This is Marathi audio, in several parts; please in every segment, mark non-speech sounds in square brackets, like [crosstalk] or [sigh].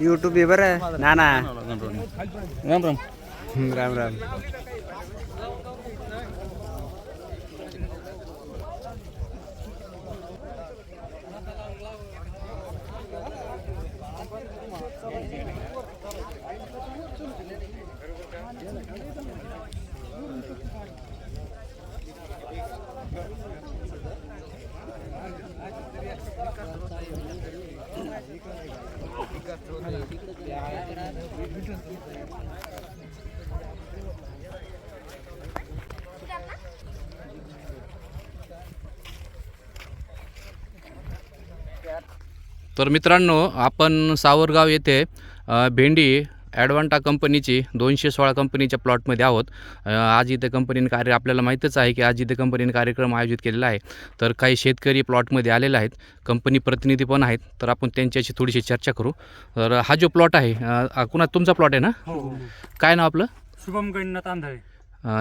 युट्यूब आहे बरं ना ना राम राम राम राम तर मित्रांनो आपण सावरगाव येथे भेंडी ॲडवांटा कंपनीची दोनशे सोळा कंपनीच्या प्लॉटमध्ये आहोत. आज इथे कंपनीने कार्य आपल्याला माहीतच आहे की आज इथे कंपनीने कार्यक्रम आयोजित केलेला आहे. तर काही शेतकरी प्लॉटमध्ये आलेले आहेत. कंपनी प्रतिनिधी पण आहेत. तर आपण त्यांच्याशी थोडीशी चर्चा करू. तर हा जो प्लॉट आहे कुणा तुमचा प्लॉट आहे ना? हो हो काय नाव आपलं? शुभम गणनाथ आंधळे.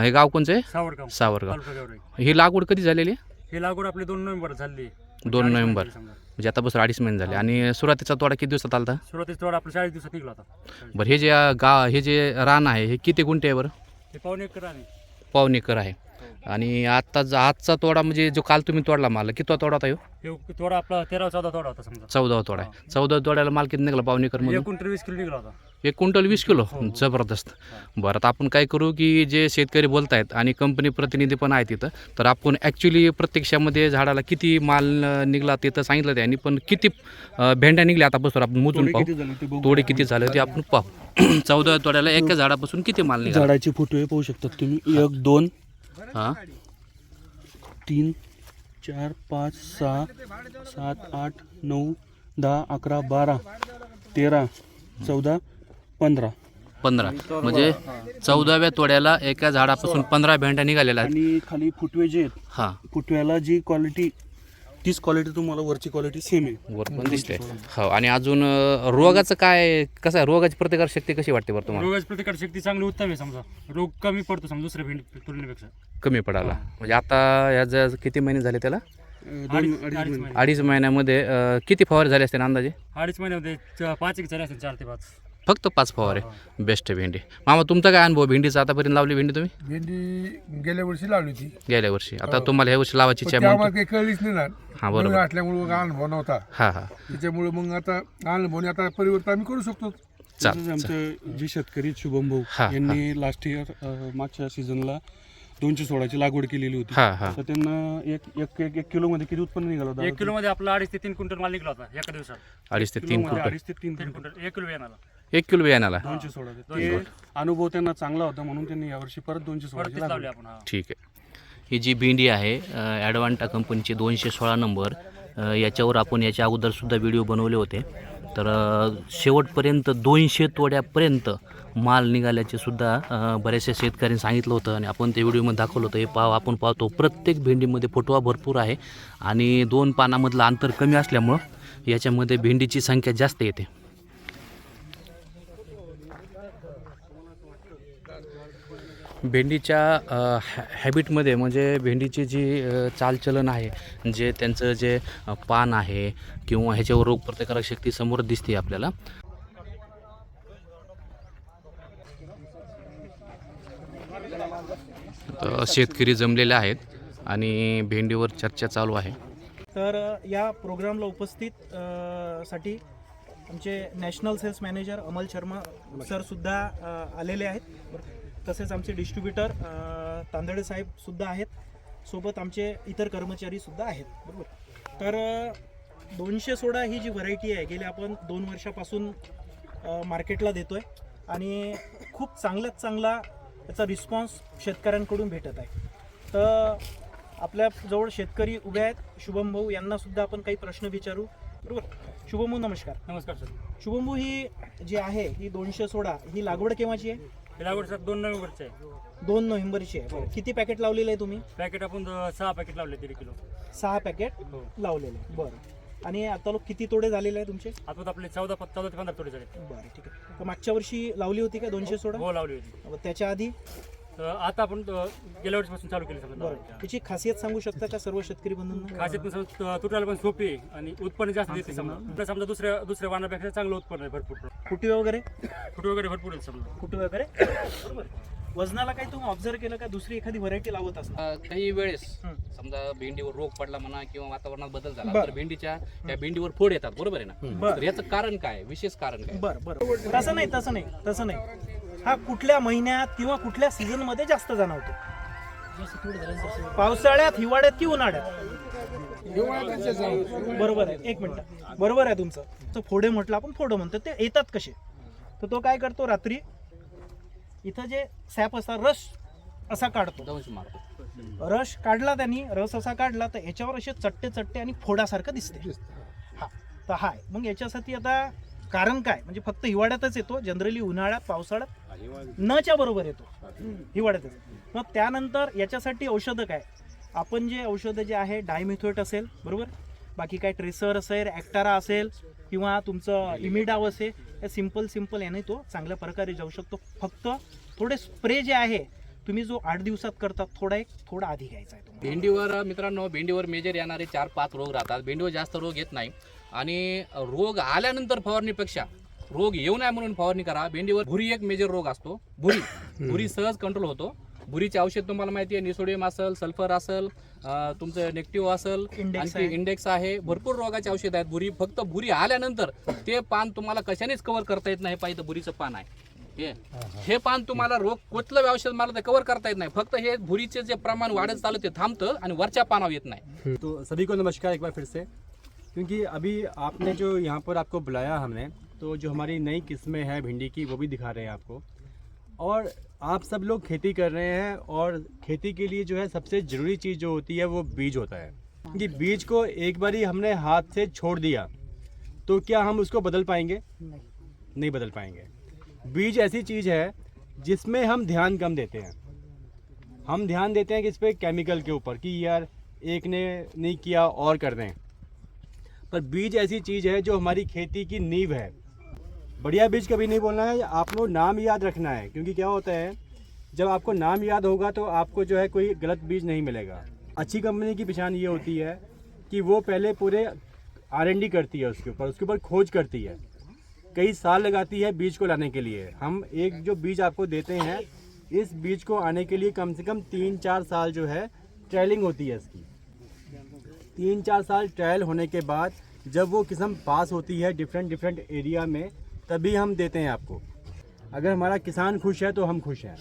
हे गाव कोणचं आहे? सावरगाव. सावरगाव. ही लागवड कधी झालेली आहे? ही लागवड आपली दोन नोव्हेंबर झाली दोन नोव्हेंबर. म्हणजे आता बस अडीच महिने झाले. आणि सुरुवातीचा तोडा किती दिवसात आला होता सुरुवातीस तेवढा आपला चाळीस दिवसात निघला होता. बरं हे जे गा हे जे रान आहे हे किती गुंठे आहे बरं? ते पावणे एकर आहे. पाऊन एकर आहे. आणि आत्ता ज- आजचा तोडा म्हणजे जो काल तुम्ही तोडला माल किती तोडा होता ह्यो? थोडा आपला तेरा चौदा तोडा होता समजा. चौदा तोडा आहे. चौदा तोड्याला माल किती निघाला? पाऊन एकरमध्ये एक क्विंटल वीस किलो निघला होता. एक क्विंटल वीस किलो? हो, हो. जबरदस्त. बरं आता आपण काय करू की जे शेतकरी बोलत आहेत आणि कंपनी प्रतिनिधी पण आहेत तिथं तर आपण ॲक्च्युली प्रत्यक्षामध्ये झाडाला किती माल अं, निघला ते तर सांगितलं त्यांनी पण किती अं, भेंड्या निघल्या आतापासून आपण मोजून पाहू. तोडे किती झाले ते आपण पाहू. [clears throat] चौदा तोड्याला एका झाडापासून किती माल निघाला? झाडाचे फोटो हे पाहू शकतात तुम्ही. एक दोन हां? तीन चार पाच सहा सात आठ नऊ दहा अकरा बारा तेरा चौदा पंधरा. पंधरा. म्हणजे चौदाव्या तोड्याला एका झाडापासून पंधरा भेंड्या निघालेल्या आहेत. आणि खाली फुटवे जे आहेत हां. फुटव्याला जी क्वालिटी तीच क्वालिटी तुम्हाला वरची क्वालिटी सेम आहे. वर पण दिसते. हो आणि अजून अं, रोगाचं काय कसं आहे? रोगाची प्रतिकार शक्ती कशी वाटते बरं तुम्हाला? रोगाची प्रतिकार शक्ती चांगली उत्तम आहे समजा. रोग कमी पडतो समजा दुसऱ्या भेंडी तुलनेपेक्षा कमी पडाला म्हणजे आता ह्याचं किती महिने झाले त्याला? अं, दोन अडीच अडीच अडीच महिने. महिने. अडीच महिन्यामध्ये अं, किती फवारे झाले असते अंदाजे? अडीच महिन्यामध्ये च- पाच एक झाले असतील चार ते पाच. फक्त पाच फवारे. बेस्ट भेंडी. मामा तुमचा काय अनुभव? भेंडीचा आतापर्यंत लावली भेंडी तुम्ही? भेंडी गेल्या वर्षी लावली होती. गेल्या वर्षी. आता तुम्हाला ह्या वर्षी लावायची इच्छा आहे काही कळलीच नाही ना. हां बरोबर. असल्यामुळे मग अनुभव नव्हता. हां हां. त्याच्यामुळे मग आता अनुभव आता परिवर्तन आम्ही करू शकतो. चाल आमचे जे शेतकरी शुभम भाऊ हा, यांनी लास्ट इयर मागच्या सीझनला दोनशे सोळाची लागवड केलेली होती. हां हां. तर त्यांना एक एक एक एक किलो मध्ये किती उत्पन्न निघालं होतं? एक किलो मध्ये आपला अडीच ते तीन क्विंटल माल निघला होता एका दिवसात. अडीच ते तीन किलोमध्ये क्विंटल. अडीच ते तीन तीन क्विंटल. क्विंटल. एक किलो येणार. एक किलो बियाणाला दोनशे सोळा ते अनुभव त्यांना चांगला होता म्हणून त्यांनी यावर्षी परत दोनशे सोळाची लागवड हा. ठीक आहे. ही जी भेंडी आहे ॲडवांटा कंपनीची दोनशे सोळा नंबर अ, याच्यावर आपण याच्या अगोदरसुद्धा व्हिडिओ बनवले होते. तर अ, शेवटपर्यंत दोनशे तोड्यापर्यंत माल निघाल्याचे सुद्धा अ, बऱ्याचशा शेतकऱ्यांनी सांगितलं होतं आणि आपण ते व्हिडिओमध्ये दाखवलं होतं. हे पाव आपण पाहतो प्रत्येक भेंडीमध्ये फुटवा भरपूर आहे आणि दोन पानामधलं अंतर कमी असल्यामुळं याच्यामध्ये भेंडीची संख्या जास्त येते. भेंडीच्या हॅ हॅबिटमध्ये म्हणजे भेंडीची जी चालचलन आहे जे त्यांचं जे पान आहे किंवा ह्याच्यावर रोगप्रतिकारक शक्ती समोर दिसते आपल्याला. शेतकरी जमलेले आहेत आणि भेंडीवर चर्चा चालू आहे. तर या प्रोग्रामला उपस्थित साठी आमचे national sales manager Amal Sharma सरसुद्धा आलेले आहेत. तसेच आमचे डिस्ट्रीब्युटर तांदळे साहेब सुद्धा आहेत. सोबत आमचे इतर कर्मचारी सुद्धा आहेत. बरोबर? तर दोनशे सोळा ही जी व्हरायटी आहे गेल्या आपण दोन वर्षापासून मार्केटला देतोय आणि खूप चांगल्यात चांगला याचा रिस्पॉन्स शेतकऱ्यांकडून भेटत आहे. तर आपल्या जवळ शेतकरी उभे आहेत. शुभम भाऊ यांना सुद्धा आपण काही प्रश्न विचारू. बरोबर? शुभम भाऊ नमस्कार. नमस्कार सर. शुभम भाऊ ही जी आहे ही दोनशे सोळा ही लागवड केव्हाची आहे? लागवड सर दोन नोव्हेंबरचे आहे. दोन नोव्हेंबरची आहे. बरं. किती पॅकेट लावलेलं आहे तुम्ही? पॅकेट आपण सहा पॅकेट लावले दीड किलो. सहा पॅकेट हो. लावलेले आहे. बरं. आणि आता लोक किती तोडे झालेले आहे तुमचे? आता आपले चौदा चौदा ते पंधरा तोडे झाले बरं ठीक आहे. तर मागच्या वर्षी लावली होती का दोनशे सोळा हो लावली होती. त्याच्या आधी? आता आपण गेल्या वर्षीपासून चालू केली समजा. बरं. त्याची खासियत सांगू शकता का सर्व शेतकरी बंधूंना? खासियत पण समजा तुटायला पण सोपी आहे आणि उत्पन्न जास्त देते समजा. समजा दुसऱ्या दुसऱ्या वाहनापेक्षा चांगलं उत्पन्न आहे भरपूर. फुटी वगैरे? फुट वगैरे भरपूर आहे समजा. फुटी वगैरे? बरोबर वजनाला काही तुम्ही ऑब्झर्व केलं का? दुसरी एखादी व्हरायटी लावत असणार अ, काही वेळेस. समजा भेंडीवर रोग पडला म्हणा किंवा वातावरणात बदल झाला बरं. तर भेंडीच्या त्या भेंडीवर फोड येतात. बरोबर आहे ना. तर याचं कारण काय? विशेष कारण काय? बरं बरं. तसं नाही तसं नाही तसं नाही. हा कुठल्या महिन्यात किंवा कुठल्या सीझनमध्ये जास्त जाणवतो? पावसाळ्यात हिवाळ्यात की उन्हाळ्यात. बरोबर आहे. एक मिनिट. बरोबर आहे तुमचं. तर फोडे म्हटलं आपण फोडं म्हणतो. ते येतात कसे? तर तो काय करतो रात्री? इथं जे सॅप असतात रस असा काढतो. रस काढला त्यांनी रस असा काढला तर याच्यावर असे चट्टे चट्टे आणि फोडासारखं दिसते. हा. तर हाय. मग याच्यासाठी आता कारण काय? म्हणजे फक्त हिवाळ्यातच येतो. जनरली उन्हाळ्यात पावसाळ्यात नच्या बरोबर येतो. हिवाळ्यातच मग त्यानंतर याच्यासाठी औषधं काय? आपण जे औषधं जे आहे डायमिथोएट असेल बरोबर? बाकी काय ट्रेसर असेल ॲक्टारा असेल किंवा तुमचं इमिडाव असेल या सिंपल सिंपल याने तो चांगल्या प्रकारे जाऊ शकतो. फक्त थोडे स्प्रे जे आहे तुम्ही जो आठ दिवसात करता थोडा एक थोडा आधी घ्यायचा आहे भेंडीवर मित्रांनो भेंडीवर मेजर येणारे चार पाच रोग राहतात. भेंडीवर जास्त रोग येत नाही. आणि रोग आल्यानंतर फवारणीपेक्षा रोग येऊ नये म्हणून फवारणी करा. भेंडीवर भुरी एक मेजर रोग असतो. भुरी. भुरी सहज कंट्रोल होतो. भुरीचे औषध तुम्हाला माहिती आहे निसोडियम असेल सल्फर असेल तुमचं नेगटिव्ह असेल आणखी. इंडेक्स आहे. भरपूर रोगाचे औषध आहेत. भुरी फक्त भुरी आल्यानंतर ते पान तुम्हाला कशानेच कव्हर करता येत नाही. पाहिजे भुरीचं पान आहे. हे. हे पान तुम्हाला रोग कुठलं औषध मला ते कव्हर करता येत नाही. फक्त हे भुरीचे जे प्रमाण वाढत चाललं ते थांबतं आणि वरच्या पानावर येत नाही. तो सभी को नमस्कार एक बार फिर से. क्योंकि अभी आपने जो यहाँ पर आपको बुलाया हमने तो जो हमारी नई किस्में हैं भिंडी की, वो भी दिखा रहे हैं आपको। और आप सब लोग खेती कर रहे हैं और खेती के लिए जो है सबसे ज़रूरी चीज़ जो होती है, वो बीज होता है। कि बीज को एक बारी हमने हाथ से छोड़ दिया तो क्या हम उसको बदल पाएँगे? नहीं बदल पाएँगे। बीज ऐसी चीज़ है जिसमें हम ध्यान कम देते हैं। हम ध्यान देते हैं कि इस पर केमिकल के ऊपर कि यार एक ने नहीं किया, और कर दें। पर बीज ऐसी चीज़ है जो हमारी खेती की नींव है। बढ़िया बीज कभी नहीं बोलना है, आपको नाम याद रखना है, क्योंकि क्या होता है, जब आपको नाम याद होगा तो आपको जो है कोई गलत बीज नहीं मिलेगा। अच्छी कंपनी की पहचान ये होती है कि वो पहले पूरे आर एन डी करती है उसके ऊपर उसके ऊपर खोज करती है। कई साल लगाती है बीज को लाने के लिए। हम एक जो बीज आपको देते हैं, इस बीज को आने के लिए कम से कम तीन चार साल जो है ट्रायलिंग होती है इसकी। तीन चार साल ट्रायल होने के बाद जब वो किस्म पास होती है डिफरेंट डिफरेंट एरिया में तभी हम देते हैं आपको। अगर हमारा किसान खुश है तो हम खुश हैं।